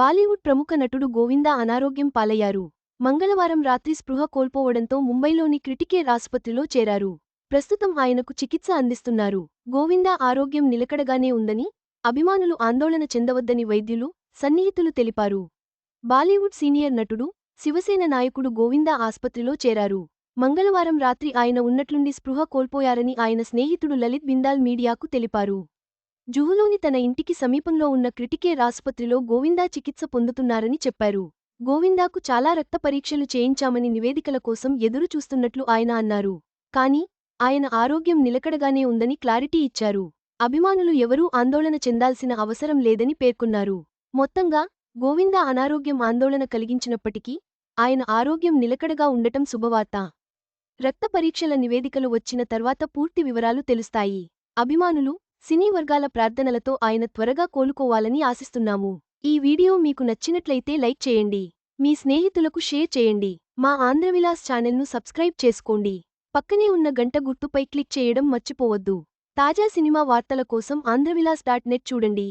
బాలీవుడ్ ప్రముఖ నటుడు గోవిందా అనారోగ్యం పాలయ్యారు. మంగళవారం రాత్రి స్పృహ కోల్పోవడంతో ముంబైలోని క్రిటికేర్ ఆసుపత్రిలో చేరారు. ప్రస్తుతం ఆయనకు చికిత్స అందిస్తున్నారు. గోవిందా ఆరోగ్యం నిలకడగానే ఉందని అభిమానులు ఆందోళన చెందవద్దని వైద్యులు సన్నిహితులు తెలిపారు. బాలీవుడ్ సీనియర్ నటుడు శివసేన నాయకుడు గోవిందా ఆసుపత్రిలో చేరారు. మంగళవారం రాత్రి ఆయన ఉన్నట్లుండి స్పృహ కోల్పోయారని ఆయన స్నేహితుడు లలిత్ బిందాల్ మీడియాకు తెలిపారు. జుహులోని తన ఇంటికి సమీపంలో ఉన్న క్రిటికేర్ ఆసుపత్రిలో గోవిందా చికిత్స పొందుతున్నారని చెప్పారు. గోవిందాకు చాలా రక్త పరీక్షలు చేయించామని నివేదికల కోసం ఎదురు చూస్తున్నట్లు ఆయన అన్నారు. కాని ఆయన ఆరోగ్యం నిలకడగానే ఉందని క్లారిటీ ఇచ్చారు. అభిమానులు ఎవరూ ఆందోళన చెందాల్సిన అవసరం లేదని పేర్కొన్నారు. మొత్తంగా గోవిందా అనారోగ్యం ఆందోళన కలిగించినప్పటికీ ఆయన ఆరోగ్యం నిలకడగా ఉండటం శుభవార్త. రక్త పరీక్షల నివేదికలు వచ్చిన తర్వాత పూర్తి వివరాలు తెలుస్తాయి. అభిమానులు సినీ వర్గాల ప్రార్థనలతో ఆయన త్వరగా కోలుకోవాలని ఆశిస్తున్నాము. ఈ వీడియో మీకు నచ్చినట్లయితే లైక్ చేయండి. మీ స్నేహితులకు షేర్ చేయండి. మా ఆంధ్రవిలాస్ ఛానల్ను సబ్స్క్రైబ్ చేసుకోండి. పక్కనే ఉన్న గంట గుర్తుపై క్లిక్ చేయడం మర్చిపోవద్దు. తాజా సినిమా వార్తల కోసం ఆంధ్రవిలాస్ డాట్ నెట్ చూడండి.